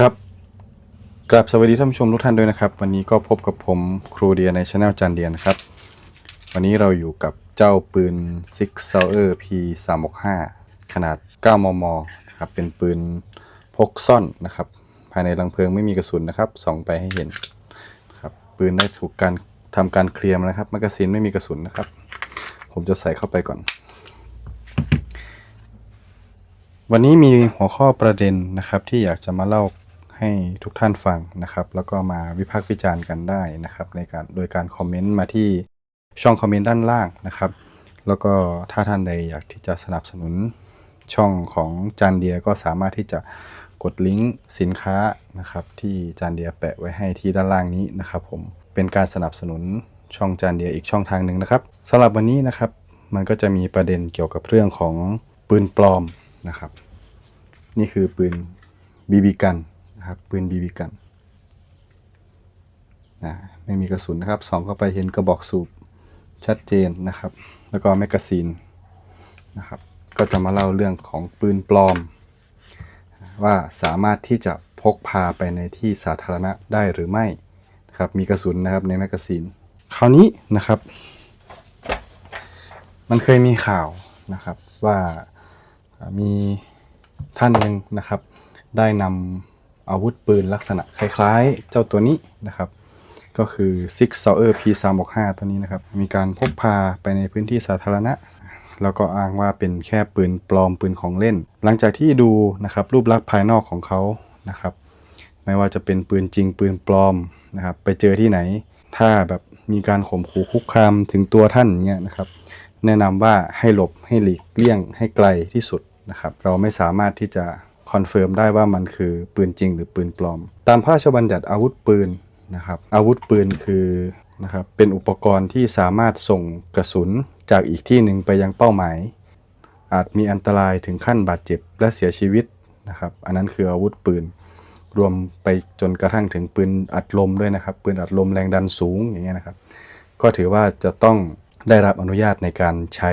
ครับกราบสวัสดีท่านผู้ชมทุกท่านด้วยนะครับ วันนี้ก็พบกับผมครูเดียในช anel จันเดียนะครับ วันนี้เราอยู่กับเจ้าปืน Six Sauer P 3 6 5ขนาด 9 มมนะครับเป็นปืนพกซ่อนนะครับ ภายในรังเพลิงไม่มีกระสุนนะครับส่องไปให้เห็นครับปืนได้ถูกการทำการเคลียร์นะครับแมกกาซีนไม่มีกระสุนนะครับ ผมจะใส่เข้าไปก่อน วันนี้มีหัวข้อประเด็นนะครับที่อยากจะมาเล่า ให้ทุกท่านฟังนะครับ แล้วก็มาวิพากษ์วิจารณ์กันได้นะครับ ในการโดยการคอมเมนต์มาที่ช่องคอมเมนต์ด้านล่างนะครับ แล้วก็ถ้าท่านใดอยากที่จะสนับสนุนช่องของจานเดียก็สามารถที่จะกดลิงก์สินค้านะครับที่จานเดียแปะไว้ให้ที่ด้านล่างนี้นะครับ ผมเป็นการสนับสนุนช่องจานเดียอีกช่องทางหนึ่งนะครับสำหรับวันนี้นะครับ มันก็จะมีประเด็นเกี่ยวกับเรื่องของปืนปลอมนะครับ นี่คือปืนบีบีกัน นะครับปืนบีบีกันนะไม่มีกระสุนนะครับส่องเข้าไปเห็นกระบอกสูบชัดเจนนะครับ แล้วก็แมกกาซีนนะครับ ก็จะมาเล่าเรื่องของปืนปลอม ว่าสามารถที่จะพกพาไปในที่สาธารณะได้หรือไม่นะครับมีกระสุนนะครับในแมกกาซีนคราวนี้นะครับ มันเคยมีข่าวนะครับว่าอ่ามีท่านหนึ่งนะครับ ได้นำ อาวุธปืนลักษณะคล้ายๆ เจ้าตัวนี้นะครับ ก็คือ Six Sauer P 3 6 5 ตัวนี้นะครับ มีการพกพาไปในพื้นที่สาธารณะ แล้วก็อ้างว่าเป็นแค่ปืนปลอมปืนของเล่น หลังจากที่ดูนะครับรูปลักษณ์ภายนอกของเขานะครับ ไม่ว่าจะเป็นปืนจริงปืนปลอมนะครับไปเจอที่ไหน ถ้าแบบมีการข่มขู่คุกคามถึงตัวท่านเงี้ยนะครับ แนะนำว่าให้หลบให้หลีกเลี่ยงให้ไกลที่สุดนะครับ เราไม่สามารถที่จะ คอนเฟิร์มได้ว่ามันคือปืนจริงหรือปืนปลอม ตามพระราชบัญญัติอาวุธปืนนะครับอาวุธปืนคือนะครับเป็นอุปกรณ์ที่สามารถส่งกระสุนจากอีกที่หนึ่งไปยังเป้าหมาย อาจมีอันตรายถึงขั้นบาดเจ็บและเสียชีวิตนะครับอันนั้นคืออาวุธปืน รวมไปจนกระทั่งถึงปืนอัดลมด้วยนะครับ ปืนอัดลมแรงดันสูงอย่างเงี้ยนะครับ ก็ถือว่าจะต้องได้รับอนุญาตในการใช้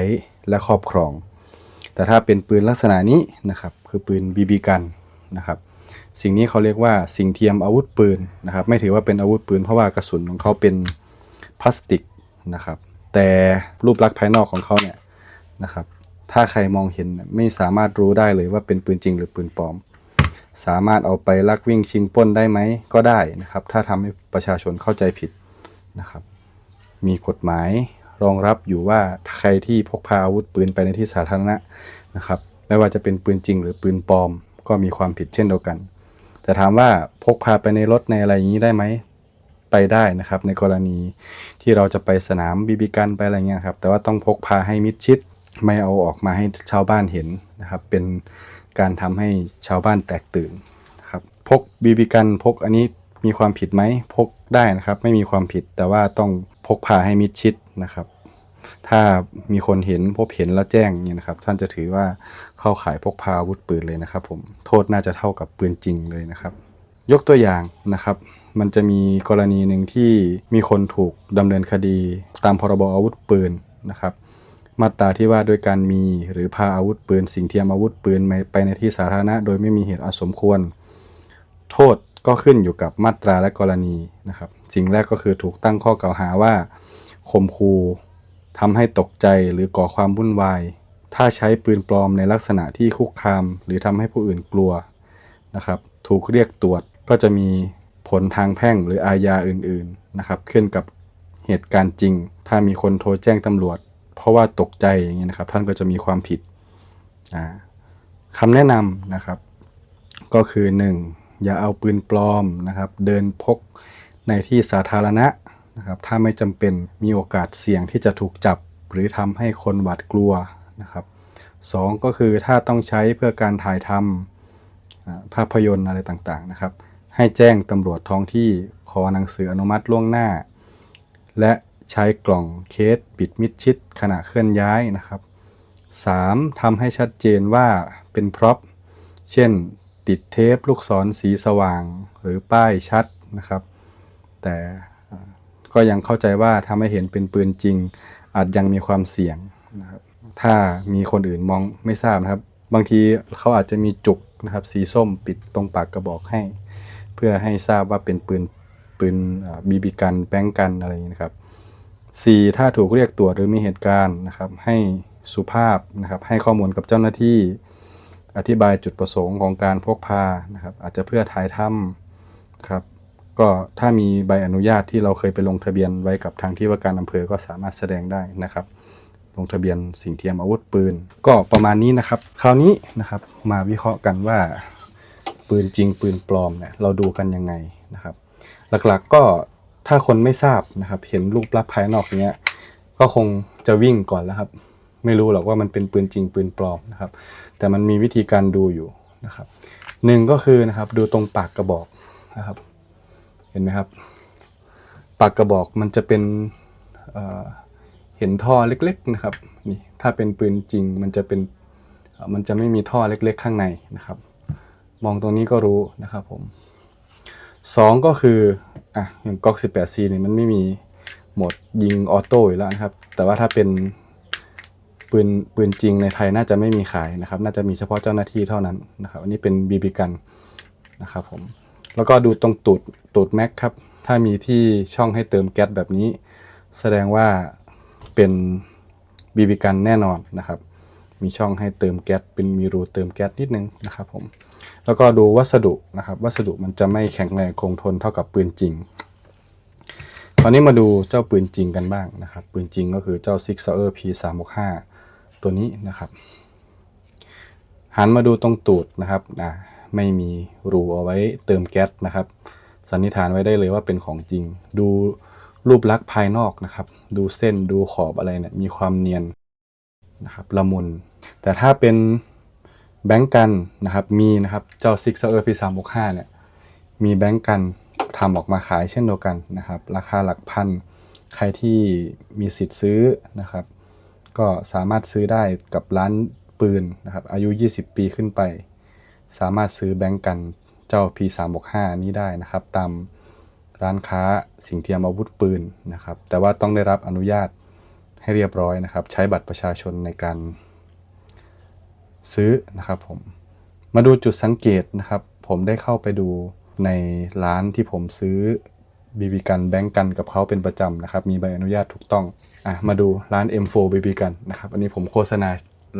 และครอบครอง แต่ถ้าเป็นปืนลักษณะนี้นะครับ คือปืนบีบีกันนะครับ สิ่งนี้เขาเรียกว่าสิ่งเทียมอาวุธปืนนะครับ ไม่ถือว่าเป็นอาวุธปืนเพราะว่ากระสุนของเขาเป็นพลาสติกนะครับ แต่รูปลักษณ์ภายนอกของเขาเนี่ยนะครับ ถ้าใครมองเห็นไม่สามารถรู้ได้เลยว่าเป็นปืนจริงหรือปืนปลอม สามารถเอาไปลักวิ่งชิงปล้นได้ไหมก็ได้นะครับ ถ้าทำให้ประชาชนเข้าใจผิดนะครับ มีกฎหมายรองรับอยู่ว่าใครที่พกพาอาวุธปืนไปในที่สาธารณะนะครับ ไม่ว่าจะเป็นปืนจริงหรือปืนปลอม ก็มีความผิดเช่นเดียวกัน แต่ถามว่าพกพาไปในรถในอะไรอย่างนี้ได้ไหมไปได้นะครับ ในกรณีที่เราจะไปสนามบีบีกันไปอะไรเงี้ยครับ แต่ว่าต้องพกพาให้มิดชิด ไม่เอาออกมาให้ชาวบ้านเห็นนะครับ เป็นการทำให้ชาวบ้านแตกตื่นนะครับพกบีบีกันพกอันนี้มีความผิดไหมพกได้นะครับ ไม่มีความผิดแต่ว่าต้องพกพาให้มิดชิดนะครับ ถ้ามีคนเห็นพบเห็นแล้วแจ้งเนี่ยนะครับ ท่านจะถือว่าเข้าข่ายพกพาอาวุธปืนเลยนะครับ ผมโทษน่าจะเท่ากับปืนจริงเลยนะครับ ยกตัวอย่างนะครับ มันจะมีกรณีหนึ่งที่มีคนถูกดำเนินคดีตามพรบอาวุธปืนนะครับมาตราที่ว่าด้วยการมีหรือพาอาวุธปืน สิ่งเทียมอาวุธปืนไปในที่สาธารณะ โดยไม่มีเหตุอันสมควร โทษก็ขึ้นอยู่กับมาตราและกรณีนะครับ สิ่งแรกก็คือถูกตั้งข้อกล่าวหาว่าข่มขู่ ทำให้ตกใจหรือก่อความวุ่นวาย ถ้าใช้ปืนปลอมในลักษณะที่คุกคาม หรือทำให้ผู้อื่นกลัวนะครับ ถูกเรียกตรวจก็จะมีผลทางแพ่งหรืออาญาอื่นๆนะครับขึ้นกับเหตุการณ์จริง ถ้ามีคนโทรแจ้งตำรวจ เพราะว่าตกใจอย่างนี้ยนะครับ ท่านก็จะมีความผิดคำแนะนำนะครับ ก็คือ 1. อย่าเอาปืนปลอมนะครับ เดินพกในที่สาธารณะ นะครับถ้าไม่จำเป็นมีโอกาสเสี่ยงที่จะถูกจับ หรือทำให้คนหวาดกลัวนะครับ 2. ก็คือถ้าต้องใช้เพื่อการถ่ายทำอ่าภาพยนตร์อะไรต่างๆนะครับ ให้แจ้งตำรวจท้องที่ขอหนังสืออนุมัติล่วงหน้า และใช้กล่องเคสปิดมิดชิดขณะเคลื่อนย้ายนะครับ 3. ทำให้ชัดเจนว่าเป็นพร็อพเช่น ติดเทปลูกศรสีสว่างหรือป้ายชัดนะครับ แต่ ก็ยังเข้าใจว่าถ้าไม่เห็นเป็นปืนจริง อาจยังมีความเสี่ยงนะครับถ้ามีคนอื่นมองไม่ทราบนะครับ บางทีเขาอาจจะมีจุกนะครับ สีส้มปิดตรงปากกระบอกให้ เพื่อให้ทราบว่าเป็นปืนปืนบีบีกันแบงกันอะไรอย่างนี้นะครับ 4. ถ้าถูกเรียกตรวจหรือมีเหตุการณ์นะครับ ให้สุภาพนะครับให้ข้อมูลกับเจ้าหน้าที่ อธิบายจุดประสงค์ของการพกพานะครับ อาจจะเพื่อถ่ายทำครับ ก็ถ้ามีใบอนุญาตที่เราเคยไปลงทะเบียนไว้กับทางที่ว่าการอำเภอก็สามารถแสดงได้นะครับ ลงทะเบียนสิ่งเทียมอาวุธปืน ก็ประมาณนี้นะครับ คราวนี้นะครับมาวิเคราะห์กันว่า ปืนจริงปืนปลอมเนี่ยเราดูกันยังไงนะครับ หลักๆก็ถ้าคนไม่ทราบนะครับ เห็นรูปลักษณ์ภายนอกเนี้ยก็คงจะวิ่งก่อนแล้วครับ ไม่รู้หรอกว่ามันเป็นปืนจริงปืนปลอมนะครับ แต่มันมีวิธีการดูอยู่นะครับหนึ่งก็คือนะครับดูตรงปากกระบอกนะครับ เห็นไหมครับ ปากกระบอกมันจะเป็นเเห็นท่อเล็กๆนะครับนี่ถ้าเป็นปืนจริงมันจะเป็นมันจะไม่มีท่อเล็กๆข้างในนะครับ มองตรงนี้ก็รู้นะครับผมสองก็คืออะอย่างก๊อก 18C เนี่ยมันไม่มีโหมดยิงออโต้อยู่แล้วนะครับ แต่ว่าถ้าเป็นปืนปืนจริงในไทยน่าจะไม่มีขายนะครับ น่าจะมีเฉพาะเจ้าหน้าที่เท่านั้นนะครับ อันนี้เป็นบีบีกันนะครับผม แล้วก็ดูตรงตูดตูดแม็กครับถ้ามีที่ช่องให้เติมแก๊สแบบนี้ แสดงว่าเป็นบีบีกันแน่นอนนะครับ มีช่องให้เติมแก๊สเป็นมีรูเติมแก๊สนิดนึงนะครับผมแล้วก็ดูวัสดุนะครับ วัสดุมันจะไม่แข็งแรงคงทนเท่ากับปืนจริงคราวนี้มาดูเจ้าปืนจริงกันบ้างนะครับ ปืนจริงก็คือเจ้า Six Sauer P365 ตัวนี้นะครับ หันมาดูตรงตูดนะครับนะ ไม่มีรูเอาไว้เติมแก๊สนะครับ สันนิษฐานไว้ได้เลยว่าเป็นของจริง ดูรูปลักษณ์ภายนอกนะครับ ดูเส้นดูขอบอะไรเนี่ยมีความเนียนนะครับละมุน แต่ถ้าเป็นแบงก์กันนะครับมีนะครับเจ้า Six Sauer P365 เนี่ยมีแบงก์กันทำออกมาขายเช่นเดียวกันนะครับ ราคาหลักพัน ใครที่มีสิทธิ์ซื้อนะครับ ก็สามารถซื้อได้กับร้านปืนนะครับอายุ 20 ปีขึ้นไป สามารถซื้อแบงก์กันเจ้า P365 นี้ได้นะครับ ตามร้านค้าสิ่งเทียมอาวุธปืนนะครับ แต่ว่าต้องได้รับอนุญาตให้เรียบร้อยนะครับ ใช้บัตรประชาชนในการซื้อนะครับผมมาดูจุดสังเกตนะครับ ผมได้เข้าไปดูในร้านที่ผมซื้อบีบีกันแบงก์กันกับเขาเป็นประจำนะครับ มีใบอนุญาตถูกต้องอะมาดูร้าน M4 BB กันนะครับ อันนี้ผมโฆษณา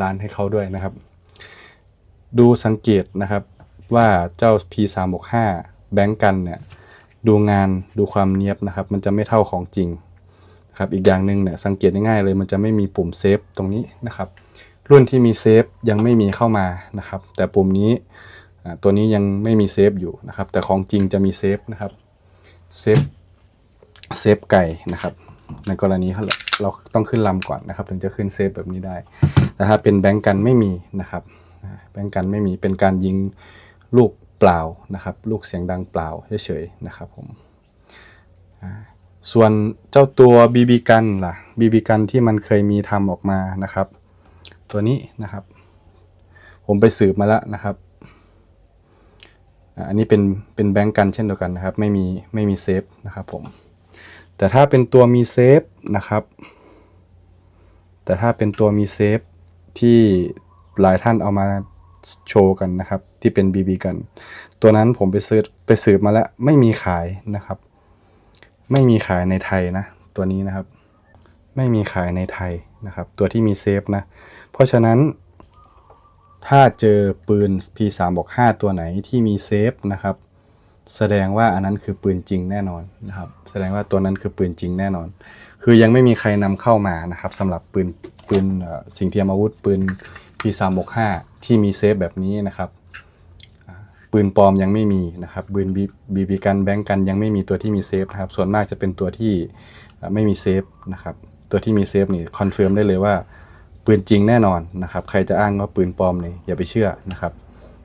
ร้านให้เขาด้วยนะครับ ดูสังเกตนะครับว่าเจ้า P365 แบงก์กันเนี่ยดูงานดูความเนียบนะครับ มันจะไม่เท่าของจริงนะครับอีกอย่างหนึ่งเนี่ยสังเกตง่ายๆเลยมันจะไม่มีปุ่มเซฟตรงนี้นะครับ รุ่นที่มีเซฟยังไม่มีเข้ามานะครับ แต่ปุ่มนี้ตัวนี้ยังไม่มีเซฟอยู่นะครับ แต่ของจริงจะมีเซฟนะครับเซฟเซฟไก่นะครับ ในกรณีเขาเราต้องขึ้นลำก่อนนะครับ ถึงจะขึ้นเซฟแบบนี้ได้ แต่ถ้าเป็นแบงก์กันไม่มีนะครับ แบงก์กันไม่มีเป็นการยิงลูกเปล่านะครับ ลูกเสียงดังเปล่าเฉยๆนะครับผมส่วนเจ้าตัว BB กันล่ะ BB กันที่มันเคยมีทำออกมานะครับ ตัวนี้นะครับ ผมไปสืบมาแล้วนะครับอันนี้เป็นเป็นแบงก์กันเช่นเดียวกันนะครับ ไม่มีไม่มีเซฟนะครับผมแต่ถ้าเป็นตัวมีเซฟนะครับ แต่ถ้าเป็นตัวมีเซฟที่ หลายท่านเอามาโชว์กันนะครับ ที่เป็น BB กัน ตัวนั้นผมไปซื้อไปสืบมาแล้วไม่มีขายนะครับ ไม่มีขายในไทยนะ ตัวนี้นะครับ ไม่มีขายในไทยนะครับ ตัวที่มีเซฟนะ เพราะฉะนั้น ถ้าเจอปืน P365 ตัวไหนที่มีเซฟนะครับ แสดงว่าอันนั้นคือปืนจริงแน่นอนนะครับ แสดงว่าตัวนั้นคือปืนจริงแน่นอน คือยังไม่มีใครนำเข้ามานะครับสำหรับปืนปืนสิ่งเทียมอาวุธปืน P365 ที่มีเซฟแบบนี้นะครับปืนปลอมยังไม่มีนะครับปืนบีบีกันแบงกันยังไม่มีตัวที่มีเซฟนะครับส่วนมากจะเป็นตัวที่ไม่มีเซฟนะครับตัวที่มีเซฟนี่คอนเฟิร์มได้เลยว่าปืนจริงแน่นอนนะครับใครจะอ้างว่าปืนปลอมเนี่ยอย่าไปเชื่อนะครับ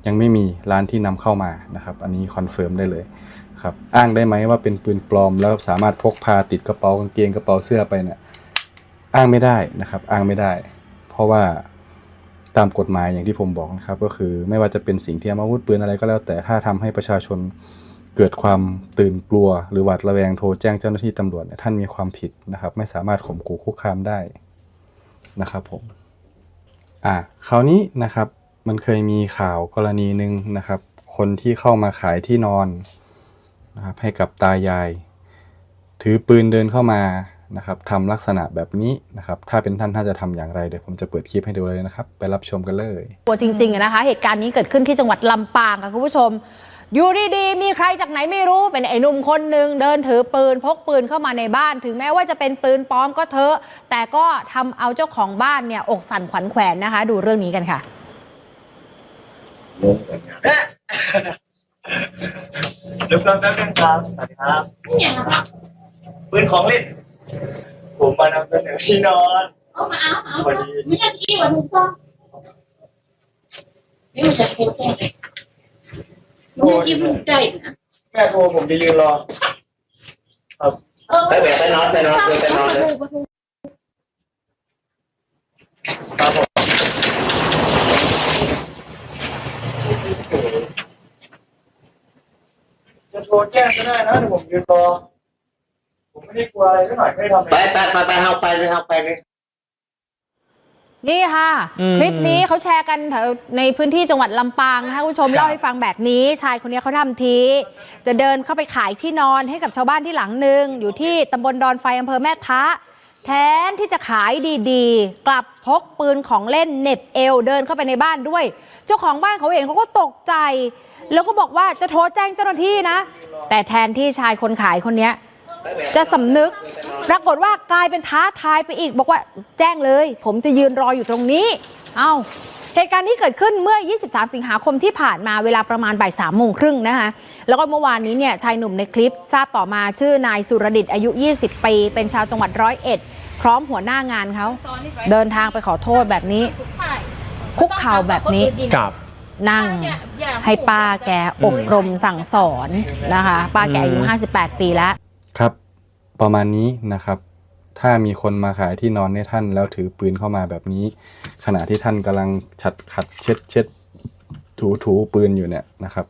ยังไม่มีร้านที่นำเข้ามานะครับอันนี้คอนเฟิร์มได้เลยครับอ้างได้ไหมว่าเป็นปืนปลอม แล้วสามารถพกพาติดกระเป๋ากางเกงกระเป๋าเสื้อไปเนี่ยอ้างไม่ได้นะครับอ้างไม่ได้ เพราะว่า ตามกฎหมายอย่างที่ผมบอกนะครับ ก็คือไม่ว่าจะเป็นสิ่งที่อาวุธปืนอะไรก็แล้ว แต่ถ้าทำให้ประชาชนเกิดความตื่นกลัว หรือหวาดระแวงโทรแจ้งเจ้าหน้าที่ตำรวจเนี่ยท่านมีความผิดนะครับ ไม่สามารถข่มขู่คุกคามได้นะครับผมอ่าคราวนี้นะครับมันเคยมีข่าวกรณีหนึ่งนะครับ คนที่เข้ามาขายที่นอนนะครับให้กับตายาย ถือปืนเดินเข้ามา นะครับทำลักษณะแบบนี้นะครับถ้าเป็นท่านท่านจะทำอย่างไรเดี๋ยวผมจะเปิดคลิปให้ดูเลยนะครับไปรับชมกันเลยตัวจริงๆอะนะคะเหตุการณ์นี้เกิดขึ้นที่จังหวัดลำปางค่ะคุณผู้ชมอยู่ดีๆ มีใครจากไหนไม่รู้เป็นไอ้หนุ่มคนหนึ่งเดินถือปืนพกปืนเข้ามาในบ้าน ถึงแม้ว่าจะเป็นปืนปลอมก็เถอะ แต่ก็ทำเอาเจ้าของบ้านเนี่ยอกสั่นขวัญแขวนนะคะ ดูเรื่องนี้กันค่ะเดี๋ยวก่อนแป๊บนึงครับสวัสดีครับปืนของเล่น ผมมานำเสนอที่นอนเอามาเอาเอาเอาไม่ใช่ที่วันถูกต้องนี่มันจะโคตรแก่เลยมันจะยิ้มใจนะแม่โทรผมจะยืนรอครับเออไปแบบไปนอนไปนอนไปนอนเลยครับผมจะโทรแจ้งก็ได้นะเดี๋ยวผมยืนรอผม ไม่ได้กลัวอะไรสักหน่อยไม่ได้ทำอะไรไปไปไปไปเอาไปเลยเอาไปเลยนี่ค่ะ คลิปนี้เขาแชร์กันแถวในพื้นที่จังหวัดลำปางนะคะคุณผู้ชมเล่าให้ฟังแบบนี้ ชายคนนี้เขาทำที จะเดินเข้าไปขายที่นอนให้กับชาวบ้านที่หลังหนึ่งอยู่ที่ตำบลดอนไฟอำเภอแม่ทะ แทนที่จะขายดีๆ กลับพกปืนของเล่นเหน็บเอวเดินเข้าไปในบ้านด้วย เจ้าของบ้านเขาเห็นเขาก็ตกใจ แล้วก็บอกว่าจะโทรแจ้งเจ้าหน้าที่นะ แต่แทนที่ชายคนขายคนเนี้ย จะสำนึก ปรากฏว่ากลายเป็นท้าทายไปอีก บอกว่าแจ้งเลย ผมจะยืนรออยู่ตรงนี้ เอ้าเหตุการณ์นี้เกิดขึ้นเมื่อ 23 สิงหาคมที่ผ่านมาเวลาประมาณบ่ายสามโมงครึ่งนะคะ แล้วก็เมื่อวานนี้เนี่ยชายหนุ่มในคลิปทราบต่อมาชื่อนายสุรดิตอายุ 20 ปี เป็นชาวจังหวัดร้อยเอ็ด พร้อมหัวหน้างานเขาเดินทางไปขอโทษแบบนี้ คุกเข่าแบบนี้กับนั่งให้ป้าแกอบรมสั่งสอนนะคะ ป้าแกอายุ 58 ปีแล้วครับ ประมาณนี้นะครับ ถ้ามีคนมาขายที่นอนให้ท่าน แล้วถือปืนเข้ามาแบบนี้ ขณะที่ท่านกำลังฉัดขัดเช็ดเช็ดถูถูปืนอยู่เนี่ยนะครับ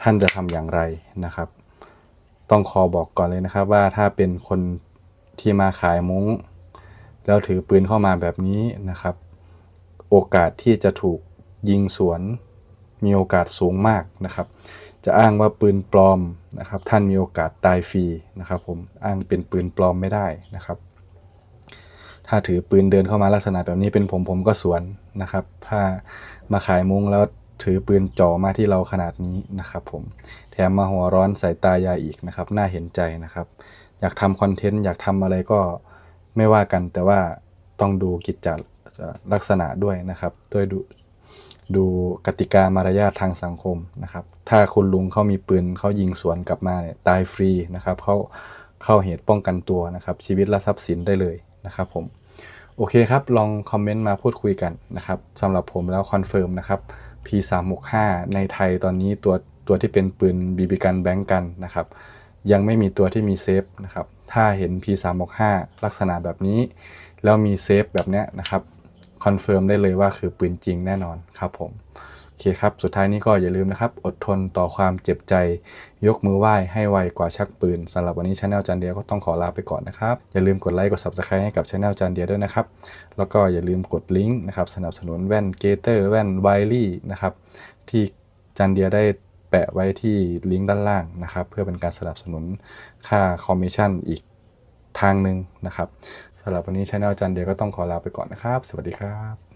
ท่านจะทำอย่างไรนะครับ ต้องขอบอกก่อนเลยนะครับ ว่าถ้าเป็นคนที่มาขายมุ้ง แล้วถือปืนเข้ามาแบบนี้นะครับ โอกาสที่จะถูกยิงสวนมีโอกาสสูงมากนะครับ จะอ้างว่าปืนปลอมนะครับท่านมีโอกาสตายฟรีนะครับผมอ้างเป็นปืนปลอมไม่ได้นะครับ ถ้าถือปืนเดินเข้ามาลักษณะแบบนี้เป็นผมผมก็สวนนะครับ ถ้ามาขายมุ้งแล้วถือปืนจ่อมาที่เราขนาดนี้นะครับผมแถมมาหัวร้อนใส่ตายายอีกนะครับ น่าเห็นใจนะครับ อยากทำคอนเทนต์อยากทำอะไรก็ไม่ว่ากันแต่ว่าต้องดูกิจจลักษณะด้วยนะครับด้วย ดูกติกามารยาททางสังคมนะครับ ถ้าคุณลุงเขามีปืนเขายิงสวนกลับมาเนี่ยตายฟรีนะครับเขาเข้าเหตุป้องกันตัวนะครับ ชีวิตและทรัพย์สินได้เลยนะครับผมโอเคครับ ลองคอมเมนต์มาพูดคุยกันนะครับสำหรับผมแล้วคอนเฟิร์มนะครับ P365 ในไทยตอนนี้ตัวตัวที่เป็นปืนบีบีกันแบงกันนะครับ ยังไม่มีตัวที่มีเซฟนะครับ ถ้าเห็น P365 ลักษณะแบบนี้ แล้วมีเซฟแบบเนี้ยนะครับ คอนเฟิร์มได้เลยว่าคือปืนจริงแน่นอนครับผมโอเคครับ สุดท้ายนี้ก็อย่าลืมนะครับ อดทนต่อความเจ็บใจ ยกมือไหว้ให้ไวกว่าชักปืนสำหรับวันนี้ช anel จันเดียก็ต้องขอลาไปก่อนนะครับ อย่าลืมกดไลค์กด subscribe ให้กับช anel จันเดียด้วยนะครับ แล้วก็อย่าลืมกดลิงก์นะครับสนับสนุนแว่นเกเตอร์แว่นไวลี่นะครับที่จันเดียได้แปะไว้ที่ลิงก์ด้านล่างนะครับ เพื่อเป็นการสนับสนุนค่าคอมมิชชั่นอีกทางหนึ่งนะครับ สำหรับวันนี้ช anel จันเดียก็ต้องขอลาไปก่อนนะครับ สวัสดีครับ